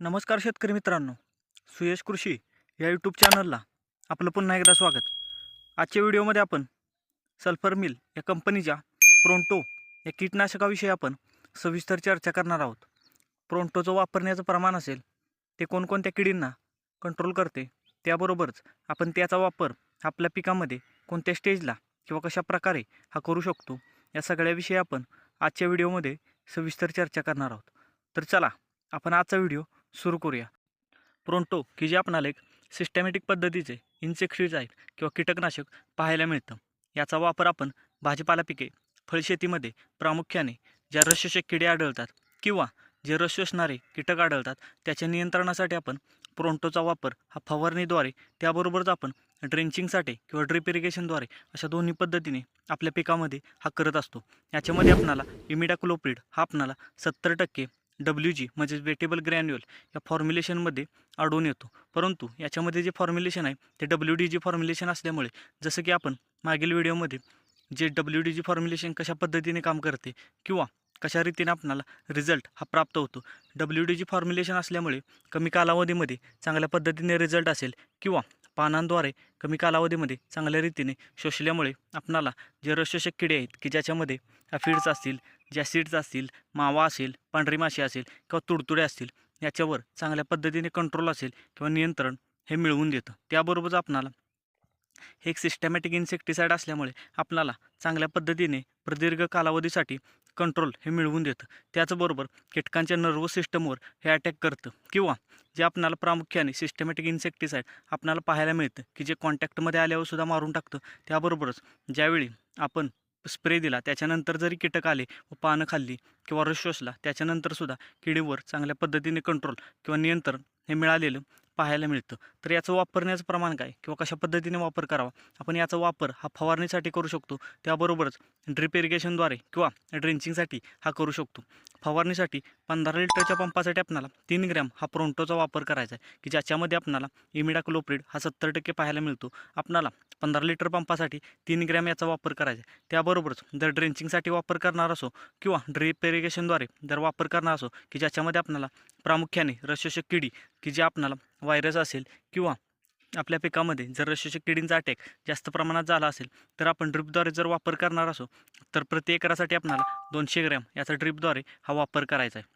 नमस्कार शेतकरी मित्रांनो. सुयश कृषी या यूट्यूब चॅनलला आपलं पुन्हा एकदा स्वागत. आजच्या व्हिडिओमध्ये आपण सल्फर मिल या कंपनीच्या प्रोंटो या कीटनाशकाविषयी आपण सविस्तर चर्चा करणार आहोत. प्रोंटोचं वापरण्याचं प्रमाण असेल ते कोणकोणत्या किडींना कंट्रोल करते त्याबरोबरच आपण त्याचा वापर आपल्या पिकामध्ये कोणत्या स्टेजला किंवा कशा प्रकारे हा करू शकतो या सगळ्याविषयी आपण आजच्या व्हिडिओमध्ये सविस्तर चर्चा करणार आहोत. तर चला आपण आजचा व्हिडिओ सुरू करूया. प्रोंटो की जे आपणाला एक सिस्टमॅटिक पद्धतीचे इन्सेक्टिसाईड किंवा कीटकनाशक पाहायला मिळतं. याचा वापर आपण भाजीपाला पिके फळशेतीमध्ये प्रामुख्याने ज्या रस किडे आढळतात किंवा जे रस शोषणारे कीटक आढळतात त्याच्या नियंत्रणासाठी आपण प्रोंटोचा वापर हा फवारणीद्वारे त्याबरोबरच आपण ड्रेंचिंगसाठी किंवा ड्रिप इरिगेशनद्वारे अशा दोन्ही पद्धतीने आपल्या पिकामध्ये हा करत असतो. याच्यामध्ये आपणाला इमिडाक्लोप्रिड हा आपणाला सत्तर टक्के डब्ल्यू जी म्हणजेच वेटेबल ग्रॅन्युअल या फॉर्म्युलेशनमध्ये आढळून येतो. परंतु याच्यामध्ये जे फॉर्म्युलेशन आहे ते डब्ल्यू डी जी फॉर्म्युलेशन असल्यामुळे जसं की आपण मागील व्हिडिओमध्ये J W D G formulation कशा पद्धतीने काम करते किंवा कशा रीतीने आपणाला रिझल्ट हा प्राप्त होतो डब्ल्यू डी जी फॉर्म्युलेशन असल्यामुळे कमी कालावधीमध्ये चांगल्या पद्धतीने रिझल्ट असेल किंवा पानांद्वारे कमी कालावधीमध्ये चांगल्या रीतीने शोषल्यामुळे आपणाला जे रसशोषक किडे आहेत की ज्याच्यामध्ये ॲफिड्स असतील ज्या सीड्स असतील मावा असेल पांढरी माशी असेल किंवा तुडतुडे असतील याच्यावर चांगल्या पद्धतीने कंट्रोल असेल किंवा नियंत्रण हे मिळवून देतं. त्याबरोबरच आपणाला हे एक सिस्टमॅटिक इन्सेक्टिसाईड असल्यामुळे आपणाला चांगल्या पद्धतीने प्रदीर्घ कालावधीसाठी कंट्रोल हे मिळवून देतं. त्याचबरोबर कीटकांच्या नर्वस सिस्टमवर हे अटॅक करतं किंवा जे आपणाला प्रामुख्याने सिस्टमॅटिक इन्सेक्टिसाईड आपणाला पाहायला मिळतं की जे कॉन्टॅक्टमध्ये आल्यावर सुद्धा मारून टाकतं. त्याबरोबरच ज्यावेळी आपण स्प्रे दिला त्याच्यानंतर जरी कीटक आले व पानं खाल्ली किंवा रस शोषला त्याच्यानंतरसुद्धा किडीवर चांगल्या पद्धतीने कंट्रोल किंवा नियंत्रण हे मिळालेलं पाहायला मिळतं. तर याचं वापरण्याचं प्रमाण काय किंवा कशा पद्धतीने वापर करावा? आपण याचा वापर हा फवारणीसाठी करू शकतो. त्याबरोबरच ड्रिप इरिगेशनद्वारे किंवा ड्रेंचिंगसाठी हा करू शकतो. फवारणीसाठी पंधरा लिटरच्या पंपासाठी आपणाला तीन ग्रॅम हा प्रोंटोचा वापर करायचा आहे की ज्याच्यामध्ये आपणाला इमिडाक्लोप्रिड हा सत्तर टक्के पाहायला मिळतो. आपणाला पंधरा लिटर पंपासाठी तीन ग्रॅम याचा वापर करायचा आहे. त्याबरोबरच जर ड्रेंचिंगसाठी वापर करणार असो किंवा ड्रिप इरिगेशनद्वारे जर वापर करणार असो की ज्याच्यामध्ये आपणाला प्रामुख्याने रसशोषक किडी की जे आपणाला व्हायरस असेल किंवा आपल्या पिकामध्ये जर रसशोषक किडींचा अटॅक जास्त प्रमाणात झाला असेल तर आपण ड्रिपद्वारे जर वापर करणार असो तर प्रति एकरासाठी आपणाला दोनशे ग्रॅम याचा ड्रिपद्वारे हा वापर करायचा आहे.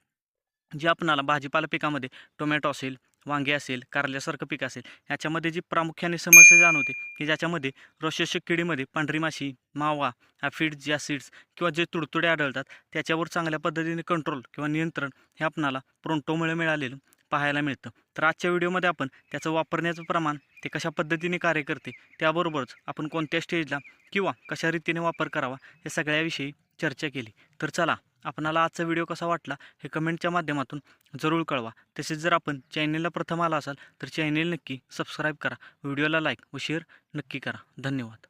जे आपणाला भाजीपाला पिकामध्ये टोमॅटो असेल वांगे असेल कारल्यासारखं पीक असेल याच्यामध्ये जी प्रामुख्याने समस्या जाणवते की ज्याच्यामध्ये रसशोषक किडीमध्ये पांढरी माशी मावा ॲफिड सीड्स किंवा जे तुडतुडे आढळतात त्याच्यावर चांगल्या पद्धतीने कंट्रोल किंवा नियंत्रण हे आपणाला प्रोंटोमुळे मिळालेलं पाहायला मिळतं. तर आजच्या व्हिडिओमध्ये आपण त्याचं वापरण्याचं प्रमाण ते कशा पद्धतीने कार्य करते त्याबरोबरच आपण कोणत्या स्टेजला किंवा कशा रीतीने वापर करावा या सगळ्याविषयी चर्चा केली. तर चला आपणाला आजचा व्हिडिओ कसा वाटला हे कमेंटच्या माध्यमातून जरूर कळवा. तसेच जर आपण चॅनेलला प्रथम आला असाल तर चॅनेल नक्की सबस्क्राईब करा. व्हिडिओला लाईक व शेअर नक्की करा. धन्यवाद.